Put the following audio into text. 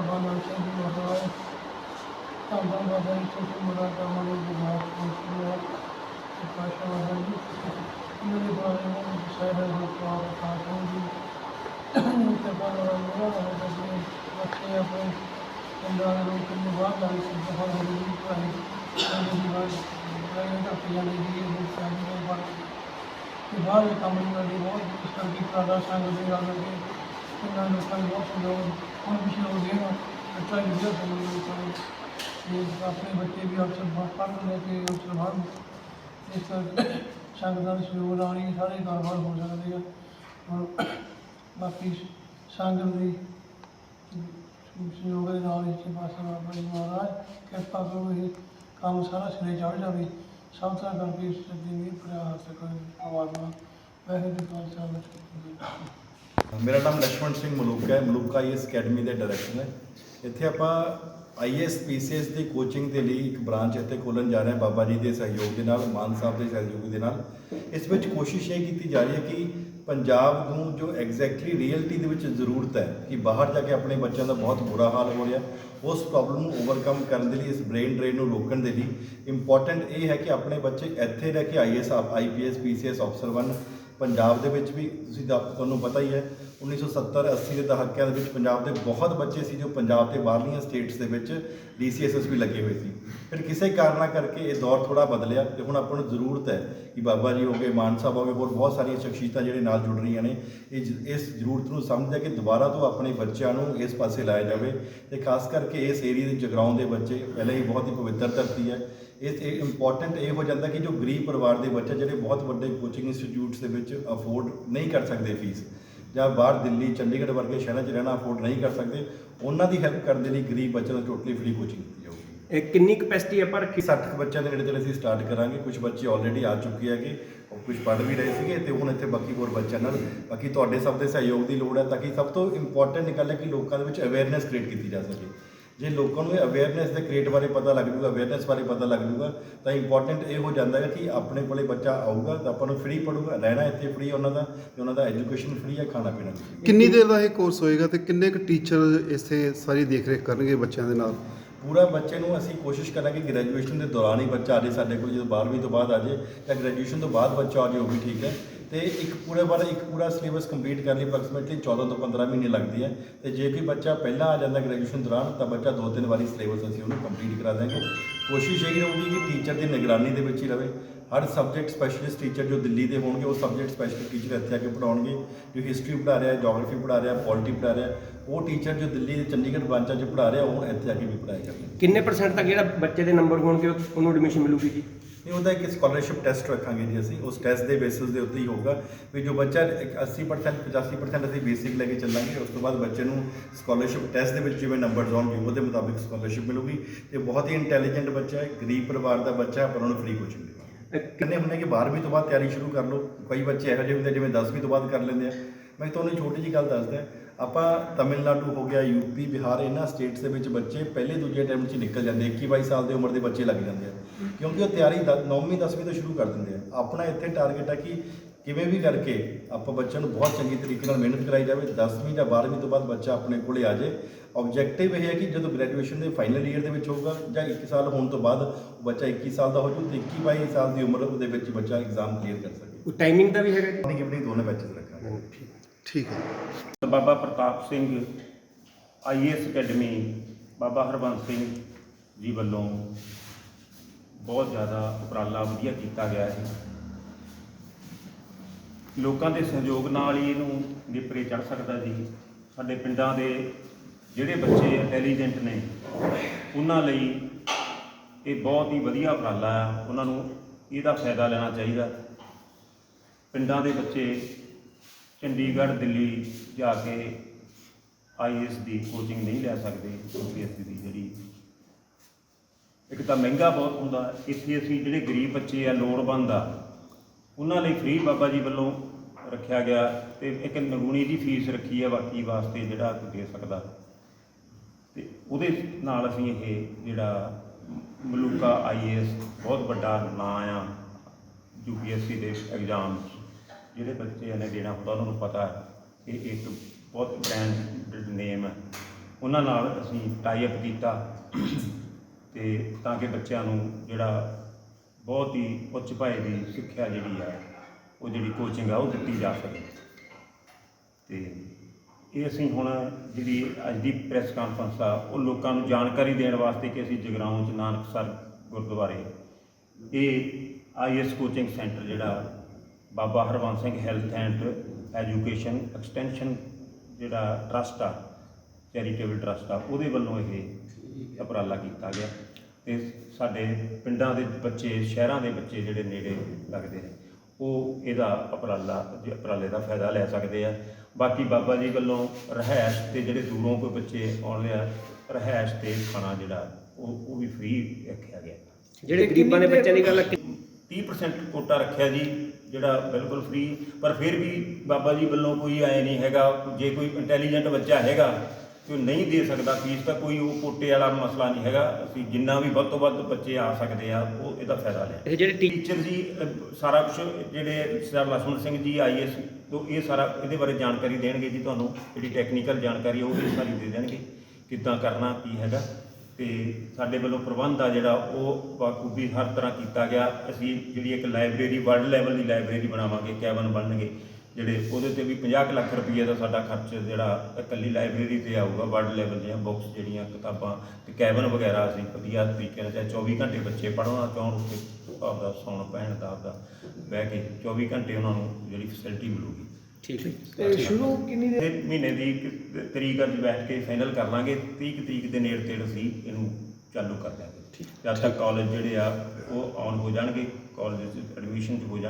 ਬਾਬਾ ਨਾਨਕ ਸਿੰਘ ਜੀ ਮਹਾਰਾਜ ਧੰਨ ਬਾਬਾ ਜੀ ਛੋਟੇ ਮੁੰਡਾ ਕਾਮਾਂ ਦੇ ਦਿਮਾਗ ਪਾਸ਼ਾ ਬਾਬਾ ਜੀ ਇਹਨਾਂ ਦੇ ਬਾਰੇ ਨੂੰ ਸ਼ਹਿਰ ਦੇ ਪਾਸ਼ਾ ਜੀ ਤੇ ਬਾਬਾ ਮੇਰਾ ਹੈ ਬੱਚੇ ਆਪਣੇ ਪਿੰਡਾਂ ਦੇ ਲੋਕ ਨੂੰ ਬਾਹਰ ਸੀ ਬਹੁਤ ਜ਼ਰੂਰੀ ਭਾਈ ਇਹਨਾਂ ਦੀ ਬਾਤ ਮੈਂ ਤਾਂ ਪਿਆ ਨਹੀਂ ਜੀ ਇਹ ਸਾਡੀ ਦੇ ਕਿ ਬਾਹਰ ਕੰਮ ਨੂੰ ਬਹੁਤ ਇਸ ਕਰਕੇ ਪ੍ਰਾਦਾ ਦੇ ਨਾਲ ਲੱਗੇ ਇਹਨਾਂ ਲੋਕਾਂ ਬਹੁਤ ਸਹਿਯੋਗ ਹੁਣ ਪਿਛਲੇ ਹੋ ਗਏ ਨਾ ਅੱਛਾ ਜਿਹੜਾ ਸਮਝ ਨੂੰ ਚਾਹੀਏ ਇਹ ਆਪਣੇ ਬੱਚੇ ਵੀ ਅਫਸਰ ਬਾਹਰ ਪੜ੍ਹ ਲੈ ਕੇ ਅਫਸਰ ਇਸ ਕਰਕੇ ਸੰਗ ਸਹਿਯੋਗ ਨਾਲ ਹੀ ਸਾਰੇ ਕਾਰੋਬਾਰ ਹੋ ਸਕਦੇ ਆ। ਹੁਣ ਬਾਕੀ ਸੰਗਤ ਦੀ ਸਹਿਯੋਗ ਦੇ ਨਾਲ ਇਸ ਪਾਸੇ ਬਾਬਾ ਜੀ ਮਹਾਰਾਜ, ਕਿਰਪਾ ਕਰੋ ਇਹ ਕੰਮ ਸਾਰਾ ਸਿਰੇ ਚੜ੍ਹ ਜਾਵੇ। ਸਭ ਤਰ੍ਹਾਂ ਕਰਕੇ ਇਸ ਦੀ ਵੀ ਪ੍ਰਯਾਸ ਕਰੇ ਪਰਮਾਤਮਾ ਵੈਸੇ ਦੀ ਖਾਲਸਾ ਵਿੱਚ ਮੇਰਾ ਨਾਮ ਲక్ష్ਮਣ ਸਿੰਘ ਮਲੂਕਾ ਹੈ। ਮਲੂਕਾ ਆਈਐਸ ਅਕੈਡਮੀ ਦੇ ਡਾਇਰੈਕਟਰ ਹੈ। ਇੱਥੇ ਆਪਾਂ ਆਈਐਸ ਪੀਸੀਐਸ ਦੀ ਕੋਚਿੰਗ ਦੇ ਲਈ ਇੱਕ ਬ੍ਰਾਂਚ ਇੱਥੇ ਖੋਲਣ ਜਾ ਰਹੇ ਹਾਂ ਬਾਬਾ ਜੀ ਦੇ ਸਹਿਯੋਗ ਦੇ ਨਾਲ, ਮਾਨ ਸਾਹਿਬ ਦੇ ਸਹਿਯੋਗ ਦੇ ਨਾਲ। ਇਸ ਵਿੱਚ ਕੋਸ਼ਿਸ਼ ਇਹ ਕੀਤੀ ਜਾ ਰਹੀ ਹੈ ਕਿ ਪੰਜਾਬ ਨੂੰ ਜੋ ਐਗਜ਼ੈਕਟਲੀ ਰੀਅਲਟੀ ਦੇ ਵਿੱਚ ਜ਼ਰੂਰਤ ਹੈ ਕਿ ਬਾਹਰ ਜਾ ਕੇ ਆਪਣੇ ਬੱਚਿਆਂ ਦਾ ਬਹੁਤ ਬੁਰਾ ਹਾਲ ਹੋ ਰਿਹਾ, ਉਸ ਪ੍ਰੋਬਲਮ ਨੂੰ ਓਵਰਕਮ ਕਰਨ ਦੇ ਲਈ, ਇਸ ਬ੍ਰੇਨ ਡਰੇਨ ਨੂੰ ਰੋਕਣ ਦੇ ਲਈ ਇੰਪੋਰਟੈਂਟ ਇਹ ਹੈ ਕਿ ਆਪਣੇ ਬੱਚੇ ਇੱਥੇ ਰਹਿ ਕੇ ਆਈਐਸ, ਆਈਪੀਐਸ, ਪੀਸੀਐਸ ਅਫਸਰ ਬਣ। ਪੰਜਾਬ ਦੇ ਵਿੱਚ ਵੀ ਤੁਸੀਂ ਤਾਂ ਤੁਹਾਨੂੰ ਪਤਾ ਹੀ ਹੈ 1970 80 ਦੇ ਦਹਾਕਿਆਂ ਦੇ ਵਿੱਚ ਪੰਜਾਬ ਦੇ ਬਹੁਤ ਬੱਚੇ ਸੀ ਜੋ ਪੰਜਾਬ ਦੇ ਬਾਹਰਲੀਆਂ ਸਟੇਟਸ ਦੇ ਵਿੱਚ ਡੀਸੀਐਸਐਸ ਵੀ ਲੱਗੇ ਹੋਏ ਸੀ। ਫਿਰ ਕਿਸੇ ਕਾਰਨਾ ਕਰਕੇ ਇਹ ਦੌਰ ਥੋੜਾ ਬਦਲਿਆ ਤੇ ਹੁਣ ਆਪਾਂ ਨੂੰ ਜ਼ਰੂਰਤ ਹੈ ਕਿ ਬਾਬਾ ਜੀ ਹੋ ਗਏ, ਮਾਨ ਸਾਹਿਬ ਹੋ ਗਏ, ਹੋਰ ਬਹੁਤ ਸਾਰੀਆਂ ਸ਼ਖਸੀਅਤਾਂ ਜਿਹੜੇ ਨਾਲ ਜੁੜ ਰਹੀਆਂ ਨੇ, ਇਹ ਜ- ਇਸ ਜ਼ਰੂਰਤ ਨੂੰ ਸਮਝਦਾ ਕਿ ਦੁਬਾਰਾ ਤੋਂ ਆਪਣੇ ਬੱਚਿਆਂ ਨੂੰ ਇਸ ਪਾਸੇ ਲਾਇਆ ਜਾਵੇ ਤੇ ਖਾਸ ਕਰਕੇ ਇਸ ਏਰੀਆ ਦੇ ਜਗਰਾਉਂ ਦੇ ਬੱਚੇ, ਪਹਿਲਾਂ ਹੀ ਬਹੁਤ ਹੀ ਪਵਿੱਤਰ ਧਰਤੀ ਹੈ ਇਸ ਇਹ ਇੰਪੋਰਟੈਂਟ ਇਹ ਹੋ ਜਾਂਦਾ ਕਿ ਜੋ ਗਰੀਬ ਪਰਿਵਾਰ ਦੇ ਬੱਚੇ ਜਿਹੜੇ ਬਹੁਤ ਵੱਡੇ ਕੋਚਿੰਗ ਇੰਸਟੀਚਿਊਟਸ ਦੇ ਵਿੱਚ ਅਫੋਰਡ ਨਹੀਂ ਕਰ ਸਕਦੇ ਫੀਸ ਜਾਂ ਬਾਹਰ ਦਿੱਲੀ ਚੰਡੀਗੜ੍ਹ ਵਰਗੇ ਸ਼ਹਿਰਾਂ 'ਚ ਰਹਿਣਾ ਅਫੋਰਡ ਨਹੀਂ ਕਰ ਸਕਦੇ ਉਹਨਾਂ ਦੀ ਹੈਲਪ ਕਰਨ ਦੇ ਲਈ ਗਰੀਬ ਬੱਚਿਆਂ ਨੂੰ ਟੋਟਲੀ ਫ੍ਰੀ ਕੋਚਿੰਗ ਦਿੱਤੀ ਜਾਊਗੀ। ਇਹ ਕਿੰਨੀ ਕਪੈਸਿਟੀ ਹੈ ਪਰ ਕਿ 60 ਕੁ ਬੱਚਿਆਂ ਦੇ ਨੇੜੇ ਤੇੜੇ ਅਸੀਂ ਸਟਾਰਟ ਕਰਾਂਗੇ ਕੁਝ ਬੱਚੇ ਆਲਰੇਡੀ ਆ ਚੁੱਕੇ ਹੈਗੇ ਔਰ ਕੁਝ ਪੜ੍ਹ ਵੀ ਰਹੇ ਸੀਗੇ ਤੇ ਹੁਣ ਇੱਥੇ ਬਾਕੀ ਹੋਰ ਬੱਚਿਆਂ ਨਾਲ ਬਾਕੀ ਤੁਹਾਡੇ ਸਭ ਦੇ ਸਹਿਯੋਗ ਦੀ ਲੋੜ ਹੈ ਤਾਂ ਕਿ ਸਭ ਤੋਂ ਇੰਪੋਰਟੈਂਟ ਗੱਲ ਹੈ ਕਿ ਲੋਕਾਂ ਦੇ ਵਿੱਚ ਅਵੇਅਰਨੈਸ ਕ੍ਰੀਏਟ ਕੀਤੀ ਜਾ ਸਕੇ। ਜੇ ਲੋਕਾਂ ਨੂੰ ਇਹ ਅਵੇਅਰਨੈਸ ਦੇ ਕ੍ਰੀਏਟ ਬਾਰੇ ਪਤਾ ਲੱਗ ਜੂਗਾ ਅਵੇਅਰਨੈਸ ਬਾਰੇ ਪਤਾ ਲੱਗ ਜੂਗਾ ਤਾਂ ਇੰਪੋਰਟੈਂਟ ਇਹ ਹੋ ਜਾਂਦਾ ਹੈ ਕਿ ਆਪਣੇ ਕੋਲੇ ਬੱਚਾ ਆਊਗਾ ਤਾਂ ਆਪਾਂ ਨੂੰ ਫ੍ਰੀ ਪੜੂਗਾ ਰਹਿਣਾ ਇੱਥੇ ਫ੍ਰੀ ਉਹਨਾਂ ਦਾ ਤੇ ਉਹਨਾਂ ਦਾ ਐਜੂਕੇਸ਼ਨ ਫ੍ਰੀ ਹੈ ਖਾਣਾ ਪੀਣਾ। ਕਿੰਨੀ ਦੇਰ ਦਾ ਇਹ ਕੋਰਸ ਹੋਏਗਾ ਤੇ ਕਿੰਨੇ ਕੁ ਟੀਚਰ ਇਸੇ ਸਾਰੀ ਦੇਖ ਰੇਖ ਕਰਨਗੇ ਬੱਚਿਆਂ ਦੇ ਨਾਲ ਪੂਰਾ ਬੱਚੇ ਨੂੰ ਅਸੀਂ ਕੋਸ਼ਿਸ਼ ਕਰਾਂਗੇ ਗ੍ਰੈਜੂਏਸ਼ਨ ਦੇ ਦੌਰਾਨ ਹੀ ਬੱਚਾ ਆ ਜਾਏ ਸਾਡੇ ਕੋਲ ਜਦੋਂ 12ਵੀਂ ਤੋਂ ਬਾਅਦ ਆ ਜਾਂ ਗ੍ਰੈਜੂਏਸ਼ਨ ਤੋਂ ਬਾਅਦ ਬੱਚਾ ਆ ਜਾਏ ਉਹ ਵੀ ਠੀਕ ਹੈ ਤੇ ਇੱਕ ਪੂਰੇ ਬਾਰੇ ਇੱਕ ਪੂਰਾ ਸਿਲੇਬਸ ਕੰਪਲੀਟ ਕਰਨ ਲਈ ਅਪਰੋਕਸੀਮੇਟਲੀ 14 ਤੋਂ 15 ਮਹੀਨੇ ਲੱਗਦੀ ਹੈ। ਤੇ ਜੇ ਕੋਈ ਬੱਚਾ ਪਹਿਲਾਂ ਆ ਜਾਂਦਾ ਗ੍ਰੈਜੂਏਸ਼ਨ ਦੌਰਾਨ, ਤਾਂ ਬੱਚਾ ਦੋ ਤਿੰਨ ਵਾਰੀ ਸਿਲੇਬਸ ਅਸੀਂ ਉਹਨੂੰ ਕੰਪਲੀਟ ਕਰਾ ਦਾਂਗੇ ਕੋਸ਼ਿਸ਼ ਇਹ ਰਹੂਗੀ ਕਿ ਟੀਚਰ ਦੀ ਨਿਗਰਾਨੀ ਦੇ ਵਿੱਚ ਹੀ ਰਵੇ। ਹਰ ਸਬਜੈਕਟ ਸਪੈਸ਼ਲਿਸਟ ਟੀਚਰ ਜੋ ਦਿੱਲੀ ਦੇ ਹੋਣਗੇ, ਉਹ ਸਬਜੈਕਟ ਸਪੈਸ਼ਲਿਸਟ ਟੀਚਰ ਇੱਥੇ ਆ ਕੇ ਪੜਾਉਣਗੇ ਜੋ ਹਿਸਟਰੀ ਪੜ੍ਹਾ ਰਿਹਾ ਜੀਓਗ੍ਰਾਫੀ ਪੜ੍ਹਾ ਰਿਹਾ ਪੋਲਿਟੀ ਪੜ੍ਹਾ ਰਿਹਾ, ਉਹ ਟੀਚਰ ਜੋ ਦਿੱਲੀ ਦੇ ਚੰਡੀਗੜ੍ਹ ਬ੍ਰਾਂਚਾਂ 'ਚ ਪੜ੍ਹਾ ਰਿਹਾ, ਉਹ ਇੱਥੇ ਆ ਕੇ ਵੀ ਪੜ੍ਹਾਇਆ ਕਰਨਗੇ। ਕਿੰਨੇ ਪਰਸੈਂਟ ਤੱਕ ਜਿਹੜਾ ਬੱਚੇ ਦੇ ਨੰਬਰ ਹੋਣਗੇ ਉਹਨੂੰ ਐਡਮਿਸ਼ਨ ਮਿਲੂਗੀ ਜੀ? ਨਹੀਂ ਉਹਦਾ ਇੱਕ ਸਕਾਲਰਸ਼ਿਪ ਟੈਸਟ ਰੱਖਾਂਗੇ ਜੀ ਅਸੀਂ। ਉਸ ਟੈਸਟ ਦੇ ਬੇਸਿਸ ਦੇ ਉੱਤੇ ਹੀ ਹੋਊਗਾ ਵੀ ਜੋ ਬੱਚਾ ਇੱਕ 80% 85% ਅਸੀਂ ਬੇਸਿਕ ਲੈ ਕੇ ਚੱਲਾਂਗੇ ਉਸ ਤੋਂ ਬਾਅਦ ਬੱਚੇ ਨੂੰ ਸਕਾਲਰਸ਼ਿਪ ਟੈਸਟ ਦੇ ਵਿੱਚ ਜਿਵੇਂ ਨੰਬਰਸ ਆਉਣਗੇ ਉਹਦੇ ਮੁਤਾਬਿਕ ਸਕਾਲਰਸ਼ਿਪ ਮਿਲੂਗੀ ਤੇ ਬਹੁਤ ਹੀ ਇੰਟੈਲੀਜੈਂਟ ਬੱਚਾ ਹੈ ਗਰੀਬ ਪਰਿਵਾਰ ਦਾ ਬੱਚਾ ਹੈ ਪਰ ਉਹਨੂੰ ਫ੍ਰੀ ਕੋਚਿੰਗ ਇਹ ਕਹਿੰਦੇ ਹੁੰਦੇ ਕਿ 12ਵੀਂ ਤੋਂ ਬਾਅਦ ਤਿਆਰੀ ਸ਼ੁਰੂ ਕਰ ਲਓ। ਕਈ ਬੱਚੇ ਇਹੋ ਜਿਹੇ ਹੁੰਦੇ ਜਿਵੇਂ 10ਵੀਂ ਤੋਂ ਬਾਅਦ ਕਰ ਲੈਂਦੇ ਆ। ਮੈਂ ਤੁਹਾਨੂੰ ਛੋਟੀ ਜੀ ਗੱਲ ਦੱਸਦਾ ਆਪਾਂ ਤਮਿਲਨਾਡੂ ਹੋ ਗਿਆ ਯੂਪੀ ਬਿਹਾਰ ਇਹਨਾਂ ਸਟੇਟਸ ਦੇ ਵਿੱਚ ਬੱਚੇ ਪਹਿਲੇ ਦੂਜੇ ਟਾਈਮ 'ਚ ਨਿਕਲ ਜਾਂਦੇ 21 22 ਸਾਲ ਦੀ ਉਮਰ ਦੇ ਬੱਚੇ ਲੱਗ ਜਾਂਦੇ ਆ। ਕਿਉਂਕਿ ਉਹ ਤਿਆਰੀ 9ਵੀਂ 10ਵੀਂ ਤੋਂ ਸ਼ੁਰੂ ਕਰ ਦਿੰਦੇ ਆ। ਆਪਣਾ ਇੱਥੇ ਟਾਰਗੇਟ ਹੈ ਕਿ ਕਿਵੇਂ ਵੀ ਕਰਕੇ ਆਪਾਂ ਬੱਚਿਆਂ ਨੂੰ ਬਹੁਤ ਚੰਗੀ ਤਰੀਕੇ ਨਾਲ ਮਿਹਨਤ ਕਰਾਈ ਜਾਵੇ 10ਵੀਂ ਜਾਂ 12ਵੀਂ ਤੋਂ ਬਾਅਦ ਬੱਚਾ ਆਪਣੇ ਕੋਲੇ ਆ ਜਾਏ ਆਬਜੈਕਟਿਵ ਇਹ ਹੈ ਕਿ ਜਦੋਂ ਗ੍ਰੈਜੂਏਸ਼ਨ ਦੇ ਫਾਈਨਲ ਈਅਰ ਦੇ ਵਿੱਚ ਹੋਊਗਾ ਜਾਂ 21 ਸਾਲ ਹੋਣ ਤੋਂ ਬਾਅਦ ਉਹ ਬੱਚਾ 21 ਸਾਲ ਦਾ ਹੋ ਜੂ ਤੇ 21 22 ਸਾਲ ਦੀ ਉਮਰ ਦੇ ਵਿੱਚ ਬੱਚਾ ਐਗਜ਼ਾਮ ਕਲੀਅਰ ਕਰ ਸਕੇ। ਕੋਈ ਟਾਈਮਿੰਗ ਦਾ ਵੀ ਹੈਗਾ ਜੀ? ਆਪਣੀ ਆਪਣੀ ਦੋਨੇ ਬੈਚਸ ਰੱਖਾਂਗੇ। ਠੀਕ। ਹੈ। ਬਾਬਾ ਪ੍ਰਤਾਪ ਸਿੰਘ ਆਈਏਐਸ ਅਕੈਡਮੀ ਬਾਬਾ ਹਰਬੰਸ ਸਿੰਘ ਜੀ ਵੱਲੋਂ ਬਹੁਤ ਜ਼ਿਆਦਾ ਉਪਰਾਲਾ ਵਧੀਆ ਕੀਤਾ ਗਿਆ ਹੈ। ਲੋਕਾਂ ਦੇ ਸਹਿਯੋਗ ਨਾਲ ਹੀ ਇਹਨੂੰ ਨਿਪਰੇ ਚੜ ਸਕਦਾ ਜੀ। ਸਾਡੇ ਪਿੰਡਾਂ ਦੇ ਜਿਹੜੇ ਬੱਚੇ ਇੰਟੈਲੀਜੈਂਟ ਨੇ, ਉਹਨਾਂ ਲਈ ਇਹ ਬਹੁਤ ਹੀ ਵਧੀਆ ਉਪਰਾਲਾ ਆ। ਉਹਨਾਂ ਨੂੰ ਇਹਦਾ ਫਾਇਦਾ ਲੈਣਾ ਚਾਹੀਦਾ। ਪਿੰਡਾਂ ਦੇ ਬੱਚੇ ਚੰਡੀਗੜ੍ਹ, ਦਿੱਲੀ ਜਾ ਕੇ ਆਈਐਸ ਦੀ ਕੋਚਿੰਗ ਨਹੀਂ ਲੈ ਸਕਦੇ ਯੂਪੀਐਸਸੀ ਦੀ ਜਿਹੜੀ ਇੱਕ ਤਾਂ ਮਹਿੰਗਾ ਬਹੁਤ ਹੁੰਦਾ, ਇੱਥੇ ਅਸੀਂ ਜਿਹੜੇ ਗਰੀਬ ਬੱਚੇ ਆ, ਲੋੜਵੰਦ ਆ, ਉਹਨਾਂ ਲਈ ਫ੍ਰੀ ਬਾਬਾ ਜੀ ਵੱਲੋਂ ਰੱਖਿਆ ਗਿਆ ਤੇ ਇੱਕ ਨਗੂਣੀ ਦੀ ਫੀਸ ਰੱਖੀ ਹੈ ਬਾਕੀ ਵਾਸਤੇ ਜਿਹੜਾ ਕੋਈ ਦੇ ਸਕਦਾ। ਤੇ ਉਹਦੇ ਨਾਲ ਅਸੀਂ ਇਹ ਜਿਹੜਾ ਮ- ਮਲੂਕਾ ਆਈਏਐਸ ਬਹੁਤ ਵੱਡਾ ਨਾਂ ਆ ਯੂਪੀਐਸਸੀ ਦੇ ਐਗਜ਼ਾਮ ਜਿਹੜੇ ਬੱਚੇ ਨੇ ਦੇਣਾ ਹੁੰਦਾ, ਉਹਨਾਂ ਨੂੰ ਪਤਾ ਹੈ। ਇਹ ਇੱਕ ਬਹੁਤ ਬ੍ਰਾਂਡ ਨੇਮ ਹੈ ਉਹਨਾਂ ਨਾਲ ਅਸੀਂ ਟਾਈ ਅਪ ਕੀਤਾ। ਤੇ ਤਾਂ ਕਿ ਬੱਚਿਆਂ ਨੂੰ ਜਿਹੜਾ ਬਹੁਤ ਹੀ ਉੱਚ ਪਾਏ ਦੀ ਸਿੱਖਿਆ ਜਿਹੜੀ ਆ, ਉਹ ਜਿਹੜੀ ਕੋਚਿੰਗ ਆ, ਉਹ ਦਿੱਤੀ ਜਾ ਸਕੇ। ਤੇ ਇਹ ਅਸੀਂ ਹੁਣ ਜਿਹੜੀ ਅੱਜ ਦੀ ਪ੍ਰੈਸ ਕਾਨਫਰੰਸ ਆ, ਉਹ ਲੋਕਾਂ ਨੂੰ ਜਾਣਕਾਰੀ ਦੇਣ ਵਾਸਤੇ ਕਿ ਅਸੀਂ ਜਗਰਾਉਂ ਚ ਨਾਨਕਸਰ ਗੁਰਦੁਆਰੇ, ਇਹ ਆਈਐਸ ਕੋਚਿੰਗ ਸੈਂਟਰ ਜਿਹੜਾ Baba Harbans Singh health and education extension ਜਿਹੜਾ ਟਰਸਟ ਆ ਚੈਰੀਟੇਬਲ ਟਰਸਟ ਆ, ਉਹਦੇ ਵੱਲੋਂ ਇਹ ਉਪਰਾਲਾ ਕੀਤਾ ਗਿਆ ਤੇ ਸਾਡੇ ਪਿੰਡਾਂ ਦੇ ਬੱਚੇ ਸ਼ਹਿਰਾਂ ਦੇ ਬੱਚੇ ਜਿਹੜੇ ਨੇੜੇ ਲੱਗਦੇ ਨੇ ਉਹ ਇਹਦਾ ਉਪਰਾਲਾ ਉਪਰਾਲੇ ਦਾ ਫਾਇਦਾ ਲੈ ਸਕਦੇ ਆ। ਬਾਕੀ ਬਾਬਾ ਜੀ ਵੱਲੋਂ ਰਹਿائش ਤੇ ਜਿਹੜੇ ਦੂਰੋਂ ਕੋਈ ਬੱਚੇ ਆਉਣ ਆ ਰਹਿائش ਤੇ ਖਾਣਾ ਜਿਹੜਾ ਉਹ ਉਹ ਵੀ ਫ੍ਰੀ ਰੱਖਿਆ ਗਿਆ। ਜਿਹੜੇ ਗਰੀਬਾਂ ਦੇ ਬੱਚਿਆਂ ਦੀ ਗੱਲ 30% ਕੋਟਾ ਰੱਖਿਆ ਜੀ ਜਿਹੜਾ ਬਿਲਕੁਲ ਫ੍ਰੀ ਪਰ ਫਿਰ ਵੀ ਬਾਬਾ ਜੀ ਵੱਲੋਂ ਕੋਈ ਆਏ ਨਹੀਂ ਹੈਗਾ ਜੇ ਕੋਈ ਇੰਟੈਲੀਜੈਂਟ ਬੱਚਾ ਹੈਗਾ ਕੋਈ ਨਹੀਂ ਦੇ ਸਕਦਾ ਫੀਸ ਤਾਂ ਕੋਈ ਉਹ ਕੋਟੇ ਵਾਲਾ ਮਸਲਾ ਨਹੀਂ ਹੈਗਾ। ਅਸੀਂ ਜਿੰਨਾ ਵੀ ਵੱਧ ਤੋਂ ਵੱਧ ਬੱਚੇ ਆ ਸਕਦੇ ਆ ਉਹ ਇਹਦਾ ਫਾਇਦਾ ਲੈ ਇਹ ਜਿਹੜੇ ਟੀਚਰ ਜੀ ਸਾਰਾ ਕੁਝ ਜਿਹੜੇ ਸਰ ਲਸਮਣ ਸਿੰਘ ਜੀ ਆਈਐਸ ਤੋਂ ਇਹ ਸਾਰਾ ਇਹਦੇ ਬਾਰੇ ਜਾਣਕਾਰੀ ਦੇਣਗੇ ਜੀ ਤੁਹਾਨੂੰ। ਜਿਹੜੀ ਟੈਕਨੀਕਲ ਜਾਣਕਾਰੀ ਆ ਉਹ ਵੀ ਸਾਰੀ ਦੇ ਦੇਣਗੇ ਕਿੱਦਾਂ ਕਰਨਾ ਕੀ ਹੈਗਾ। ਤੇ ਸਾਡੇ ਵੱਲੋਂ ਪ੍ਰਬੰਧ ਆ ਜਿਹੜਾ ਉਹ ਬਾਖੂਬੀ ਹਰ ਤਰ੍ਹਾਂ ਕੀਤਾ ਗਿਆ। ਅਸੀਂ ਜਿਹੜੀ ਇੱਕ ਲਾਇਬ੍ਰੇਰੀ ਵਰਲਡ ਲੈਵਲ ਦੀ ਲਾਇਬ੍ਰੇਰੀ ਬਣਾਵਾਂਗੇ ਕੈਬਨ ਬਣਨਗੇ। ਜਿਹੜੇ ਉਹਦੇ ਤੇ ਵੀ 50 ਕੁ ਲੱਖ ਰੁਪਏ ਦਾ ਸਾਡਾ ਖਰਚ ਜਿਹੜਾ ਇਕੱਲੀ ਲਾਇਬ੍ਰੇਰੀ ਤੇ ਆਊਗਾ ਵਰਲਡ ਲੈਵਲ ਦੀਆਂ ਬੁੱਕਸ ਜਿਹੜੀਆਂ ਕਿਤਾਬਾਂ ਤੇ ਕੈਬਨ ਵਗੈਰਾ ਅਸੀਂ ਵਧੀਆ ਤਰੀਕੇ ਨਾਲ ਚਾਹੇ 24 ਘੰਟੇ ਬੱਚੇ ਪੜ੍ਹਨਾ ਚਾਹੁਣ ਉੱਤੇ ਆਪਦਾ ਸੌਣ ਪੈਣ ਦਾ ਆਪਦਾ ਬਹਿ ਕੇ 24 ਘੰਟੇ ਉਹਨਾਂ ਨੂੰ ਜਿਹੜੀ ਫੈਸਿਲਿਟੀ ਮਿਲੂਗੀ। ਠੀਕ ਹੈ। ਤੇ ਸ਼ੁਰੂ ਕਿੰਨੀ ਦੇ ਮਹੀਨੇ ਦੀ ਤਰੀਕ ਅੱਜ ਬੈਠ ਕੇ ਫਾਈਨਲ ਕਰ ਲਾਂਗੇ 30 ਕੁ ਤਰੀਕ ਦੇ ਨੇੜੇ ਤੇੜ ਅਸੀਂ ਇਹਨੂੰ ਚਾਲੂ ਕਰ ਦਿਆਂਗੇ। ਜਦ ਤੱਕ ਕਾਲਜ ਜਿਹੜੇ ਆ ਉਹ ਆਨ ਹੋ ਜਾਣਗੇ ਕਾਲਜ ਐਡਮਿਸ਼ਨ ਹੋ ਜਾਣ